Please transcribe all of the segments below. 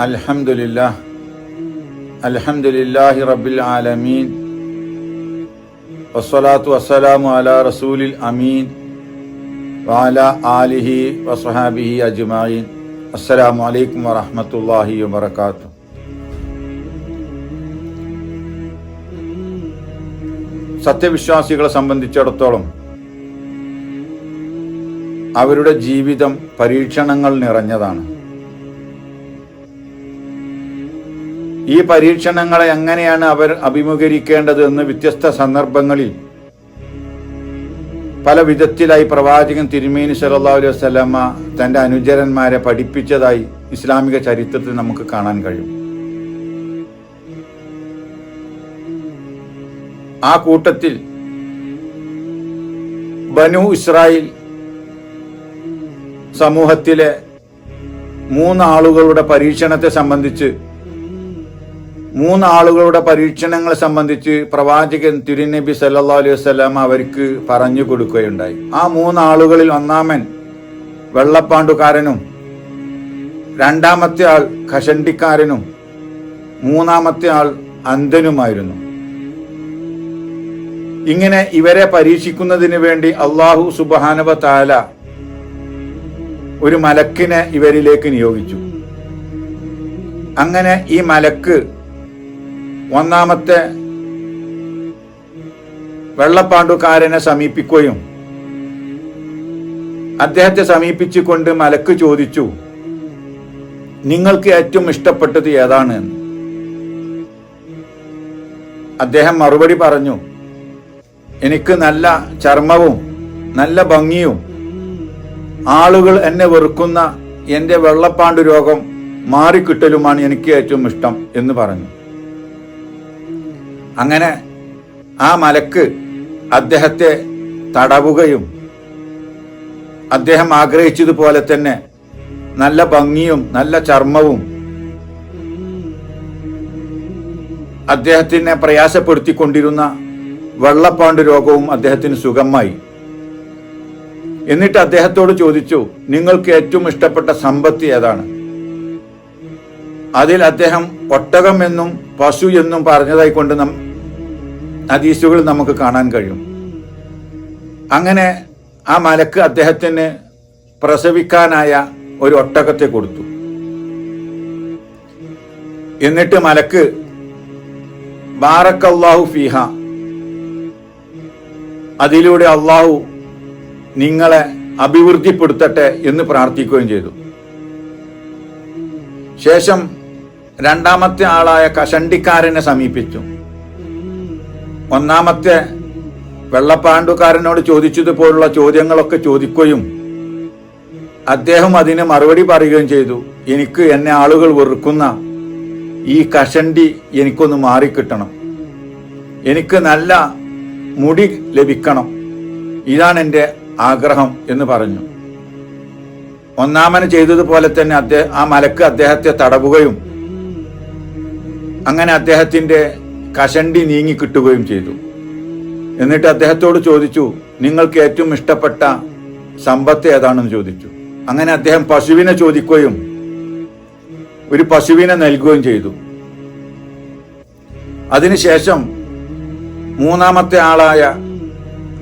الحمد لله الحمد لله رب العالمين والصلاة والسلام على رسول الأمين وعلى آله وصحابه أجمعين السلام عليكم ورحمة الله وبركاته സത്യവിശ്വാസികളെ സംബന്ധിച്ചിടത്തോളം അവരുടെ ജീവിതം പരീക്ഷണങ്ങൾ നിറഞ്ഞതാണ് ഈ പരീക്ഷണങ്ങളെ എങ്ങനെയാണ് അവർ അഭിമുഖീകരിക്കേണ്ടത് എന്ന് വ്യത്യസ്ത സന്ദർഭങ്ങളിൽ പല വിധത്തിലായി പ്രവാചകൻ തിരുമേനി സല്ലല്ലാഹു അലൈഹി വസല്ലമ തന്റെ അനുചരന്മാരെ പഠിപ്പിച്ചതായി ഇസ്ലാമിക ചരിത്രത്തിൽ നമുക്ക് കാണാൻ കഴിയും. ആ കൂട്ടത്തിൽ ബനു ഇസ്രായേൽ സമൂഹത്തിലെ മൂന്നാളുകളുടെ പരീക്ഷണത്തെ സംബന്ധിച്ച് മൂന്നാളുകളുടെ പരീക്ഷണങ്ങളെ സംബന്ധിച്ച് പ്രവാചകൻ തിരുനബി സല്ലാ അലൈഹി വസ്ലാം അവർക്ക് പറഞ്ഞു കൊടുക്കുകയുണ്ടായി. ആ മൂന്നാളുകളിൽ ഒന്നാമൻ വെള്ളപ്പാണ്ടുകാരനും രണ്ടാമത്തെ ആൾ കഷണ്ടിക്കാരനും മൂന്നാമത്തെ ആൾ അന്ധനുമായിരുന്നു. ഇങ്ങനെ ഇവരെ പരീക്ഷിക്കുന്നതിന് വേണ്ടി അള്ളാഹു സുബാനവ താല ഒരു മലക്കിനെ ഇവരിലേക്ക് നിയോഗിച്ചു. അങ്ങനെ ഈ മലക്ക് ഒന്നാമത്തെ വെള്ളപ്പാണ്ടുകാരനെ സമീപിക്കുകയും അദ്ദേഹത്തെ സമീപിച്ചുകൊണ്ട് മലക്ക് ചോദിച്ചു നിങ്ങൾക്ക് ഏറ്റവും ഇഷ്ടപ്പെട്ടത് ഏതാണ്? അദ്ദേഹം മറുപടി പറഞ്ഞു എനിക്ക് നല്ല ചർമ്മവും നല്ല ഭംഗിയും ആളുകൾ എന്നെ വെറുക്കുന്ന എന്റെ വെള്ളപ്പാണ്ടു രോഗം മാറിക്കിട്ടലുമാണ് എനിക്ക് ഏറ്റവും ഇഷ്ടം എന്ന് പറഞ്ഞു. അങ്ങനെ ആ മലക്ക് അദ്ദേഹത്തെ തടവുകയും അദ്ദേഹം ആഗ്രഹിച്ചതുപോലെ തന്നെ നല്ല ഭംഗിയും നല്ല ചർമ്മവും അദ്ദേഹത്തിനെ പ്രയാസപ്പെടുത്തിക്കൊണ്ടിരുന്ന വെള്ളപ്പാണ്ട് രോഗവും അദ്ദേഹത്തിന് സുഖമായി. എന്നിട്ട് അദ്ദേഹത്തോട് ചോദിച്ചു നിങ്ങൾക്ക് ഏറ്റവും ഇഷ്ടപ്പെട്ട സമ്പത്ത് ഏതാണ്? അതിൽ അദ്ദേഹം ഒട്ടകം എന്നും പശു എന്നും പറഞ്ഞതായി കൊണ്ട് നം ഹദീസുകൾ നമുക്ക് കാണാൻ കഴിയും. അങ്ങനെ ആ മലക്ക് അദ്ദേഹത്തിന് പ്രസവിക്കാനായ ഒരു ഒട്ടകത്തെ കൊടുത്തു. എന്നിട്ട് മലക്ക് ബാറക്കല്ലാഹു ഫിഹ അതിലൂടെ അള്ളാഹു നിങ്ങളെ അഭിവൃദ്ധിപ്പെടുത്തട്ടെ എന്ന് പ്രാർത്ഥിക്കുകയും ചെയ്തു. ശേഷം രണ്ടാമത്തെ ആളായ കഷണ്ടിക്കാരനെ സമീപിച്ചു. ഒന്നാമത്തെ വെള്ളപ്പാണ്ടുകാരനോട് ചോദിച്ചതുപോലുള്ള ചോദ്യങ്ങളൊക്കെ ചോദിക്കുകയും അദ്ദേഹം അതിന് മറുപടി പറയുകയും ചെയ്തു എനിക്ക് എന്നെ ആളുകൾ വെറുക്കുന്ന ഈ കഷണ്ടി എനിക്കൊന്ന് മാറിക്കിട്ടണം. എനിക്ക് നല്ല മുടി ലഭിക്കണം. ഇതാണ് എന്റെ ആഗ്രഹം എന്ന് പറഞ്ഞു. ഒന്നാമന് ചെയ്തതുപോലെ തന്നെ അദ്ദേഹം ആ മലക്ക് അദ്ദേഹത്തെ തടവുകയും അങ്ങനെ അദ്ദേഹത്തിന്റെ കഷണ്ടി നീങ്ങി കിട്ടുകയും ചെയ്തു. എന്നിട്ട് അദ്ദേഹത്തോട് ചോദിച്ചു നിങ്ങൾക്ക് ഏറ്റവും ഇഷ്ടപ്പെട്ട സമ്പത്ത് ഏതാണെന്ന് ചോദിച്ചു. അങ്ങനെ അദ്ദേഹം പശുവിനെ ചോദിക്കുകയും ഒരു പശുവിനെ നൽകുകയും ചെയ്തു. അതിനുശേഷം മൂന്നാമത്തെ ആളായ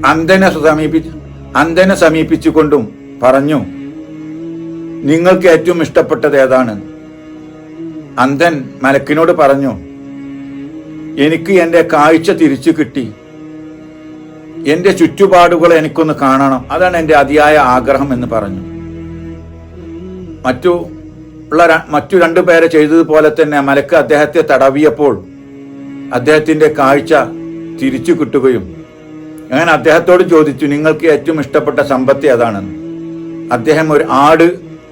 അന്ധനെ സമീപിച്ചു അന്ധനെ സമീപിച്ചുകൊണ്ടും പറഞ്ഞു നിങ്ങൾക്ക് ഏറ്റവും ഇഷ്ടപ്പെട്ടത് ഏതാണ്? അന്ധൻ മലക്കിനോട് പറഞ്ഞു എനിക്ക് എന്റെ കാഴ്ച തിരിച്ചു കിട്ടി. എന്റെ ചുറ്റുപാടുകൾ എനിക്കൊന്ന് കാണണം. അതാണ് എന്റെ അതിയായ ആഗ്രഹം എന്ന് പറഞ്ഞു. മറ്റു ഉള്ള മറ്റു രണ്ടു പേരെ ചെയ്തതുപോലെ തന്നെ മലക്ക് അദ്ദേഹത്തെ തടവിയപ്പോൾ അദ്ദേഹത്തിന്റെ കാഴ്ച തിരിച്ചു കിട്ടുകയും അങ്ങനെ അദ്ദേഹത്തോട് ചോദിച്ചു നിങ്ങൾക്ക് ഏറ്റവും ഇഷ്ടപ്പെട്ട സമ്പത്ത് അതാണെന്ന് അദ്ദേഹം ഒരു ആട്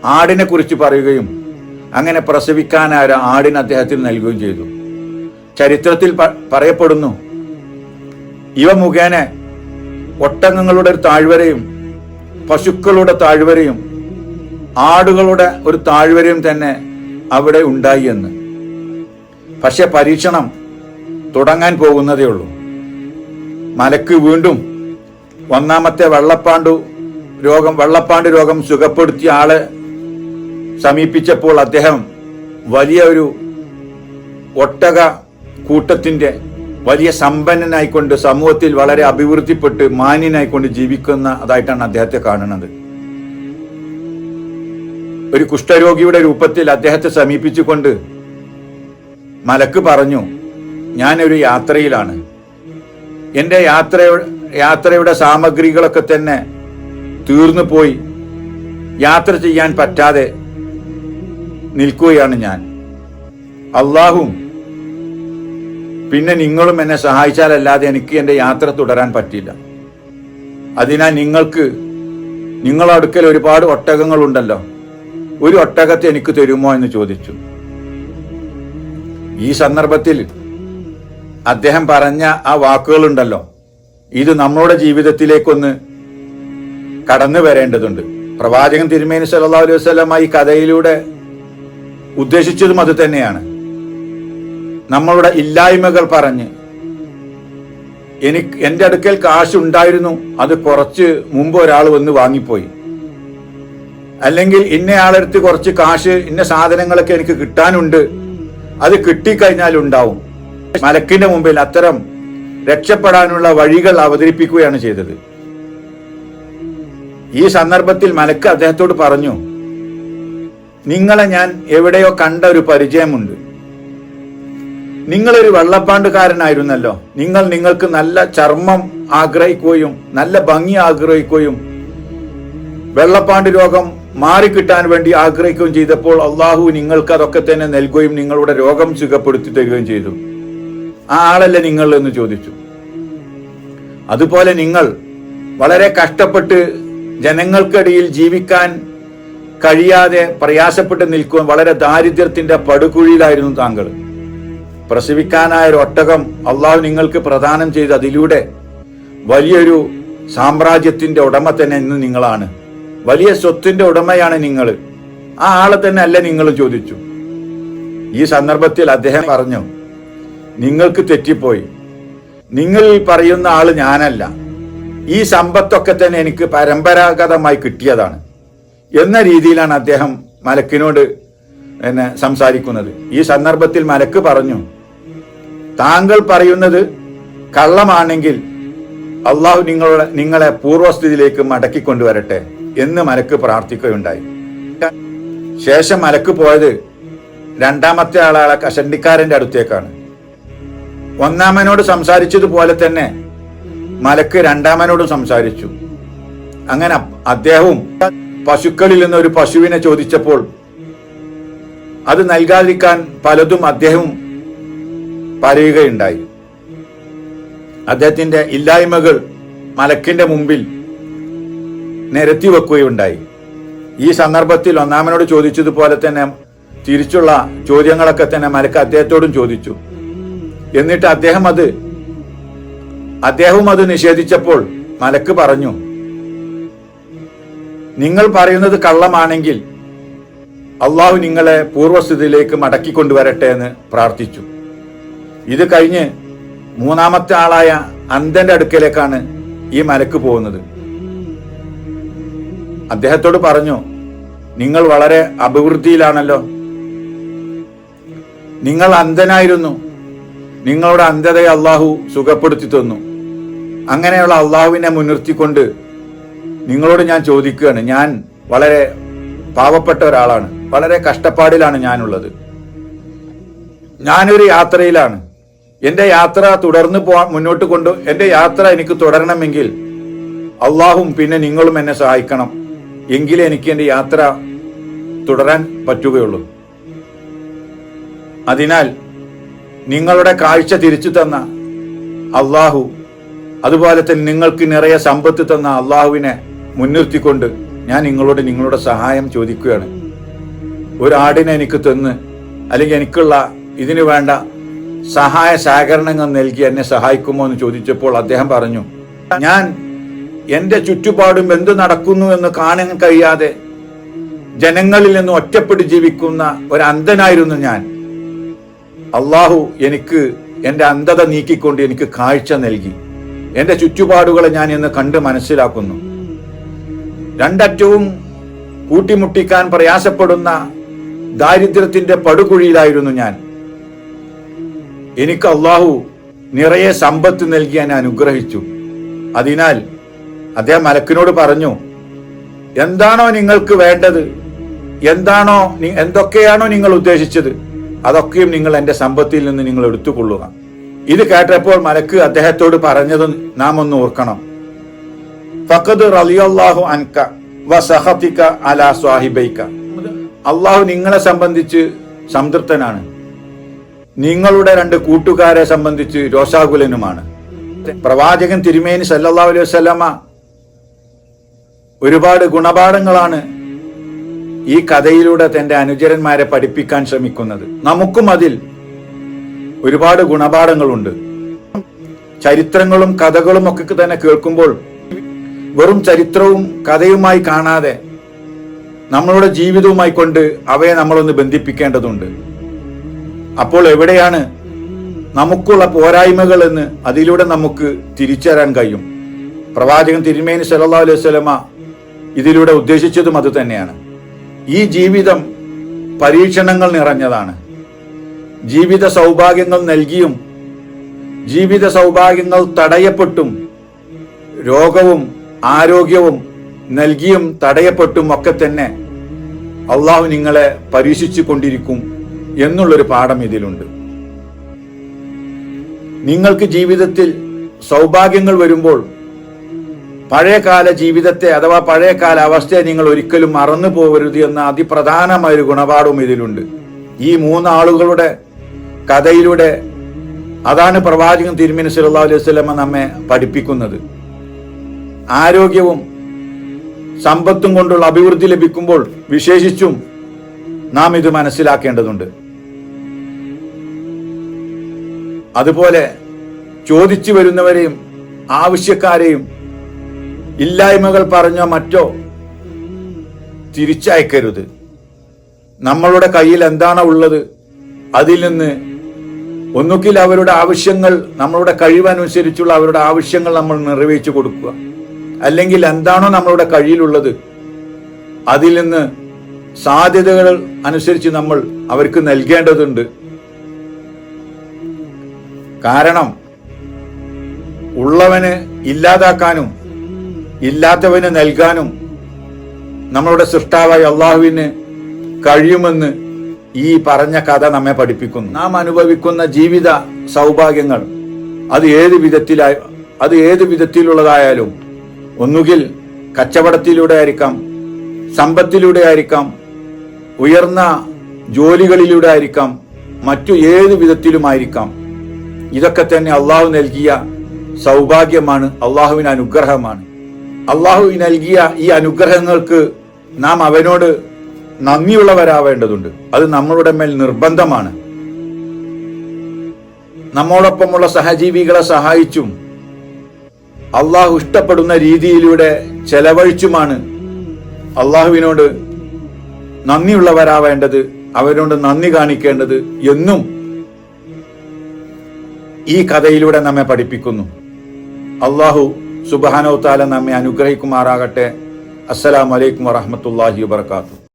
ആടിനെ കുറിച്ച് പറയുകയും അങ്ങനെ പ്രസവിക്കാനായ ആടിന് അദ്ദേഹത്തിന് നൽകുകയും ചെയ്തു. ചരിത്രത്തിൽ പറയപ്പെടുന്നു ഇവ മുഖേന ഒട്ടകങ്ങളുടെ ഒരു താഴ്വരയും പശുക്കളുടെ താഴ്വരയും ആടുകളുടെ ഒരു താഴ്വരയും തന്നെ അവിടെ ഉണ്ടായി എന്ന്. പക്ഷെ പരീക്ഷണം തുടങ്ങാൻ പോകുന്നതേ ഉള്ളൂ. മലക്ക് വീണ്ടും ഒന്നാമത്തെ വെള്ളപ്പാണ്ടു രോഗം വെള്ളപ്പാണ്ട് രോഗം സുഖപ്പെടുത്തിയ ആളെ സമീപിച്ചപ്പോൾ അദ്ദേഹം വലിയ ഒരു ഒട്ടക കൂട്ടത്തിന്റെ വലിയ സമ്പന്നനായിക്കൊണ്ട് സമൂഹത്തിൽ വളരെ അഭിവൃദ്ധിപ്പെട്ട് മാന്യനായിക്കൊണ്ട് ജീവിക്കുന്ന അതായിട്ടാണ് അദ്ദേഹത്തെ കാണുന്നത്. ഒരു കുഷ്ഠരോഗിയുടെ രൂപത്തിൽ അദ്ദേഹത്തെ സമീപിച്ചുകൊണ്ട് മലക്ക് പറഞ്ഞു ഞാനൊരു യാത്രയിലാണ്. എന്റെ യാത്ര യാത്രയുടെ സാമഗ്രികളൊക്കെ തന്നെ തീർന്നു പോയി യാത്ര ചെയ്യാൻ പറ്റാതെ നിൽക്കുകയാണ് ഞാൻ. അള്ളാഹും പിന്നെ നിങ്ങളും എന്നെ സഹായിച്ചാലല്ലാതെ എനിക്ക് എന്റെ യാത്ര തുടരാൻ പറ്റില്ല. അതിനാൽ നിങ്ങൾക്ക് നിങ്ങളടുക്കൽ ഒരുപാട് ഒട്ടകങ്ങളുണ്ടല്ലോ. ഒരു ഒട്ടകത്തെ എനിക്ക് തരുമോ എന്ന് ചോദിച്ചു. ഈ സന്ദർഭത്തിൽ അദ്ദേഹം പറഞ്ഞ ആ വാക്കുകളുണ്ടല്ലോ. ഇത് നമ്മുടെ ജീവിതത്തിലേക്കൊന്ന് കടന്നു വരേണ്ടതുണ്ട് പ്രവാചകൻ തിരുമേനി സല്ലാ അലൈഹി ഈ കഥയിലൂടെ ഉദ്ദേശിച്ചതും അത് തന്നെയാണ്. നമ്മളുടെ ഇല്ലായ്മകൾ പറഞ്ഞ് എനിക്ക് എന്റെ അടുക്കൽ കാശ് ഉണ്ടായിരുന്നു അത് കുറച്ച് മുമ്പ് ഒരാൾ വന്ന് വാങ്ങിപ്പോയി. അല്ലെങ്കിൽ ഇന്നയാളെടുത്ത് കുറച്ച് കാശ് ഇന്ന സാധനങ്ങളൊക്കെ എനിക്ക് കിട്ടാനുണ്ട് അത് കിട്ടിക്കഴിഞ്ഞാൽ ഉണ്ടാവും. മലക്കിന്റെ മുമ്പിൽ അത്തരം രക്ഷപ്പെടാനുള്ള വഴികൾ അവതരിപ്പിക്കുകയാണ് ചെയ്തത്. ഈ സന്ദർഭത്തിൽ മലക്ക് അദ്ദേഹത്തോട് പറഞ്ഞു നിങ്ങളെ ഞാൻ എവിടെയോ കണ്ട ഒരു പരിചയമുണ്ട്. നിങ്ങളൊരു വെള്ളപ്പാണ്ടുകാരനായിരുന്നല്ലോ. നിങ്ങൾ നിങ്ങൾക്ക് നല്ല ചർമ്മം ആഗ്രഹിക്കുകയും നല്ല ഭംഗി ആഗ്രഹിക്കുകയും വെള്ളപ്പാണ്ട് രോഗം മാറിക്കിട്ടാൻ വേണ്ടി ആഗ്രഹിക്കുകയും ചെയ്തപ്പോൾ അള്ളാഹു നിങ്ങൾക്ക് അതൊക്കെ തന്നെ നൽകുകയും നിങ്ങളുടെ രോഗം സുഖപ്പെടുത്തി തരികയും ചെയ്തു. ആ ആളല്ലേ നിങ്ങൾ എന്ന് ചോദിച്ചു. അതുപോലെ നിങ്ങൾ വളരെ കഷ്ടപ്പെട്ട് ജനങ്ങൾക്കിടയിൽ ജീവിക്കാൻ കഴിയാതെ പ്രയാസപ്പെട്ട് നിൽക്കുവാൻ വളരെ ദാരിദ്ര്യത്തിന്റെ പടുകുഴിയിലായിരുന്നു താങ്കൾ. പ്രസവിക്കാനായ ഒരു ഒട്ടകം അള്ളാഹു നിങ്ങൾക്ക് പ്രദാനം ചെയ്ത് അതിലൂടെ വലിയൊരു സാമ്രാജ്യത്തിന്റെ ഉടമ തന്നെ ഇന്ന് നിങ്ങളാണ്. വലിയ സ്വത്തിന്റെ ഉടമയാണ് നിങ്ങൾ. ആ ആളെ തന്നെ അല്ല നിങ്ങൾ ചോദിച്ചു. ഈ സന്ദർഭത്തിൽ അദ്ദേഹം പറഞ്ഞു നിങ്ങൾക്ക് തെറ്റിപ്പോയി. നിങ്ങൾ പറയുന്ന ആൾ ഞാനല്ല. ഈ സമ്പത്തൊക്കെ തന്നെ എനിക്ക് പരമ്പരാഗതമായി കിട്ടിയതാണ്. എന്ന രീതിയിലാണ് അദ്ദേഹം മലക്കിനോട് എന്നെ സംസാരിക്കുന്നത്. ഈ സന്ദർഭത്തിൽ മലക്ക് പറഞ്ഞു താങ്കൾ പറയുന്നത് കള്ളമാണെങ്കിൽ അള്ളാഹു നിങ്ങളുടെ നിങ്ങളെ പൂർവസ്ഥിതിയിലേക്ക് മടക്കിക്കൊണ്ടുവരട്ടെ എന്ന് മലക്ക് പ്രാർത്ഥിക്കുകയുണ്ടായി. ശേഷം മലക്ക് പോയത് രണ്ടാമത്തെ ആളാളെ കഷണ്ടിക്കാരന്റെ അടുത്തേക്കാണ്. ഒന്നാമനോട് സംസാരിച്ചതുപോലെ തന്നെ മലക്ക് രണ്ടാമനോടും സംസാരിച്ചു. അങ്ങനെ അദ്ദേഹവും പശുക്കളിൽ നിന്ന് ഒരു പശുവിനെ ചോദിച്ചപ്പോൾ അത് നൽകാതിരിക്കാൻ പലതും അദ്ദേഹം പറയുകയുണ്ടായി. അദ്ദേഹത്തിന്റെ ഇല്ലായ്മകൾ മലക്കിന്റെ മുമ്പിൽ നിരത്തി വെക്കുകയുണ്ടായി. ഈ സന്ദർഭത്തിൽ ഒന്നാമനോട് ചോദിച്ചതുപോലെ തന്നെ തിരിച്ചുള്ള ചോദ്യങ്ങളൊക്കെ തന്നെ മലക്ക് അദ്ദേഹത്തോടും ചോദിച്ചു. എന്നിട്ട് അദ്ദേഹം അത് അദ്ദേഹവും അത് നിഷേധിച്ചപ്പോൾ മലക്ക് പറഞ്ഞു നിങ്ങൾ പറയുന്നത് കള്ളമാണെങ്കിൽ അള്ളാഹു നിങ്ങളെ പൂർവസ്ഥിതിയിലേക്ക് മടക്കിക്കൊണ്ടുവരട്ടെ എന്ന് പ്രാർത്ഥിച്ചു. ഇത് കഴിഞ്ഞ് മൂന്നാമത്തെ ആളായ അന്ധന്റെ അടുക്കലേക്കാണ് ഈ മലക്ക് പോകുന്നത്. അദ്ദേഹത്തോട് പറഞ്ഞു നിങ്ങൾ വളരെ അഭിവൃദ്ധിയിലാണല്ലോ. നിങ്ങൾ അന്ധനായിരുന്നു. നിങ്ങളുടെ അന്ധതയെ അള്ളാഹു സുഖപ്പെടുത്തി തന്നു. അങ്ങനെയുള്ള അള്ളാഹുവിനെ മുൻനിർത്തിക്കൊണ്ട് നിങ്ങളോട് ഞാൻ ചോദിക്കുകയാണ്. ഞാൻ വളരെ പാവപ്പെട്ട ഒരാളാണ്. വളരെ കഷ്ടപ്പാടിലാണ് ഞാനുള്ളത്. ഞാനൊരു യാത്രയിലാണ്. എന്റെ യാത്ര തുടർന്ന് പോ മുന്നോട്ട് കൊണ്ടു എന്റെ യാത്ര എനിക്ക് തുടരണമെങ്കിൽ അള്ളാഹും പിന്നെ നിങ്ങളും എന്നെ സഹായിക്കണം. എങ്കിലേ എനിക്ക് എന്റെ യാത്ര തുടരാൻ പറ്റുകയുള്ളൂ. അതിനാൽ നിങ്ങളുടെ കാഴ്ച തിരിച്ചു തന്ന അള്ളാഹു അതുപോലെ തന്നെ നിങ്ങൾക്ക് നിറയെ സമ്പത്ത് തന്ന അള്ളാഹുവിനെ മുൻനിർത്തിക്കൊണ്ട് ഞാൻ നിങ്ങളോട് നിങ്ങളുടെ സഹായം ചോദിക്കുകയാണ്. ഒരാടിനെ എനിക്ക് തന്ന് അല്ലെങ്കിൽ എനിക്കുള്ള ഇതിനു വേണ്ട സഹായ സഹകരണങ്ങൾ നൽകി എന്നെ സഹായിക്കുമോ എന്ന് ചോദിച്ചപ്പോൾ അദ്ദേഹം പറഞ്ഞു ഞാൻ എന്റെ ചുറ്റുപാടും എന്ത് നടക്കുന്നു എന്ന് കാണാൻ കഴിയാതെ ജനങ്ങളിൽ നിന്ന് ഒറ്റപ്പെട്ട് ജീവിക്കുന്ന ഒരു അന്ധനായിരുന്നു ഞാൻ. അള്ളാഹു എനിക്ക് എന്റെ അന്ധത നീക്കിക്കൊണ്ട് എനിക്ക് കാഴ്ച നൽകി. എന്റെ ചുറ്റുപാടുകളെ ഞാൻ ഇന്ന് കണ്ട് മനസ്സിലാക്കുന്നു. രണ്ടറ്റവും കൂട്ടിമുട്ടിക്കാൻ പ്രയാസപ്പെടുന്ന ദാരിദ്ര്യത്തിന്റെ പടുകുഴിയിലായിരുന്നു ഞാൻ. എനിക്ക് അള്ളാഹു നിറയെ സമ്പത്ത് നൽകി എന്നെ അനുഗ്രഹിച്ചു. അതിനാൽ അദ്ദേഹം മലക്കിനോട് പറഞ്ഞു എന്താണോ നിങ്ങൾക്ക് വേണ്ടത്? എന്താണോ എന്തൊക്കെയാണോ നിങ്ങൾ ഉദ്ദേശിച്ചത്? അതൊക്കെയും നിങ്ങൾ എന്റെ സമ്പത്തിൽ നിന്ന് നിങ്ങൾ എടുത്തുകൊള്ളുക. ഇത് കേട്ടപ്പോൾ മലക്ക് അദ്ദേഹത്തോട് പറഞ്ഞത് നാം ഒന്ന് ഓർക്കണം. ഫഖദ് റളിയല്ലാഹു അൻക വസഹതിക അലാ സ്വാഹിബൈക്ക അള്ളാഹു നിങ്ങളെ സംബന്ധിച്ച് സംതൃപ്തനാണ്. നിങ്ങളുടെ രണ്ട് കൂട്ടുകാരെ സംബന്ധിച്ച് രോഷാകുലനുമാണ്. പ്രവാചകൻ തിരുമേനി സല്ലാ അലൈഹി വസല്ലമ ഒരുപാട് ഗുണപാഠങ്ങളാണ് ഈ കഥയിലൂടെ തന്റെ അനുചരന്മാരെ പഠിപ്പിക്കാൻ ശ്രമിക്കുന്നത്. നമുക്കും അതിൽ ഒരുപാട് ഗുണപാഠങ്ങളുണ്ട്. ചരിത്രങ്ങളും കഥകളും ഒക്കെ തന്നെ കേൾക്കുമ്പോൾ വെറും ചരിത്രവും കഥയുമായി കാണാതെ നമ്മളുടെ ജീവിതവുമായി കൊണ്ട് അവയെ നമ്മളൊന്ന് ബന്ധിപ്പിക്കേണ്ടതുണ്ട്. അപ്പോൾ എവിടെയാണ് നമുക്കുള്ള പോരായ്മകൾ എന്ന് അതിലൂടെ നമുക്ക് തിരിച്ചറിയാൻ കഴിയും. പ്രവാചകൻ തിരുമേനി സല്ലല്ലാഹു അലൈഹി സ്വലമ ഇതിലൂടെ ഉദ്ദേശിച്ചതും അത് തന്നെയാണ്. ഈ ജീവിതം പരീക്ഷണങ്ങൾ നിറഞ്ഞതാണ്. ജീവിത സൗഭാഗ്യങ്ങൾ നൽകിയും ജീവിത സൗഭാഗ്യങ്ങൾ തടയപ്പെട്ടും രോഗവും ആരോഗ്യവും നൽകിയും തടയപ്പെട്ടും ഒക്കെ തന്നെ അള്ളാഹു നിങ്ങളെ പരീക്ഷിച്ചു കൊണ്ടിരിക്കും എന്നുള്ളൊരു പാഠം ഇതിലുണ്ട്. നിങ്ങൾക്ക് ജീവിതത്തിൽ സൗഭാഗ്യങ്ങൾ വരുമ്പോൾ പഴയകാല ജീവിതത്തെ അഥവാ പഴയകാല അവസ്ഥയെ നിങ്ങൾ ഒരിക്കലും മറന്നു പോകരുത് എന്ന അതിപ്രധാനമായ ഒരു ഗുണപാഠവും ഇതിലുണ്ട്. ഈ മൂന്നാളുകളുടെ കഥയിലൂടെ അതാണ് പ്രവാചകൻ തിരുമിനി സല്ലല്ലാഹു അലൈഹി സ്വലമ നമ്മെ പഠിപ്പിക്കുന്നത്. ആരോഗ്യവും സമ്പത്തും കൊണ്ടുള്ള അഭിവൃദ്ധി ലഭിക്കുമ്പോൾ വിശേഷിച്ചും നാം ഇത് മനസ്സിലാക്കേണ്ടതുണ്ട്. അതുപോലെ ചോദിച്ചു വരുന്നവരെയും ആവശ്യക്കാരെയും ഇല്ലായ്മകൾ പറഞ്ഞോ മറ്റോ തിരിച്ചയക്കരുത്. നമ്മളുടെ കയ്യിൽ എന്താണോ ഉള്ളത് അതിൽ നിന്ന് ഒന്നുകിൽ അവരുടെ ആവശ്യങ്ങൾ നമ്മളുടെ കഴിവനുസരിച്ചുള്ള അവരുടെ ആവശ്യങ്ങൾ നമ്മൾ നിറവേറ്റി കൊടുക്കുക അല്ലെങ്കിൽ എന്താണോ നമ്മളുടെ കഴിയിലുള്ളത് അതിൽ നിന്ന് സാധ്യതകൾ അനുസരിച്ച് നമ്മൾ അവർക്ക് നൽകേണ്ടതുണ്ട്. കാരണം ഉള്ളവന് ഇല്ലാതാക്കാനും ഇല്ലാത്തവന് നൽകാനും നമ്മളുടെ സൃഷ്ടാവായ അള്ളാഹുവിന് കഴിയുമെന്ന് ഈ പറഞ്ഞ കഥ നമ്മെ പഠിപ്പിക്കുന്നു. നാം അനുഭവിക്കുന്ന ജീവിത സൗഭാഗ്യങ്ങൾ അത് ഏത് വിധത്തിലായ അത് ഏത് വിധത്തിലുള്ളതായാലും ഒന്നുകിൽ കച്ചവടത്തിലൂടെ ആയിരിക്കാം സമ്പത്തിലൂടെ ആയിരിക്കാം ഉയർന്ന ജോലികളിലൂടെ ആയിരിക്കാം മറ്റു ഏത് വിധത്തിലുമായിരിക്കാം. ഇതൊക്കെ തന്നെ അള്ളാഹു നൽകിയ സൗഭാഗ്യമാണ് അള്ളാഹുവിന് അനുഗ്രഹമാണ്. അള്ളാഹു നൽകിയ ഈ അനുഗ്രഹങ്ങൾക്ക് നാം അവനോട് നന്ദിയുള്ളവരാവേണ്ടതുണ്ട്. അത് നമ്മളുടെ മേൽ നിർബന്ധമാണ്. നമ്മോടൊപ്പമുള്ള സഹജീവികളെ സഹായിച്ചും അള്ളാഹു ഇഷ്ടപ്പെടുന്ന രീതിയിലൂടെ ചെലവഴിച്ചുമാണ് അള്ളാഹുവിനോട് നന്ദിയുള്ളവരാവേണ്ടത് അവരോട് നന്ദി കാണിക്കേണ്ടത് എന്നും ഈ കഥയിലൂടെ നമ്മെ പഠിപ്പിക്കുന്നു. അള്ളാഹു സുബാനോ താല നമ്മെ അനുഗ്രഹിക്കുമാറാകട്ടെ. അസ്സലാമലൈക്കും വറഹമത്തല്ലാഹി വാത്തു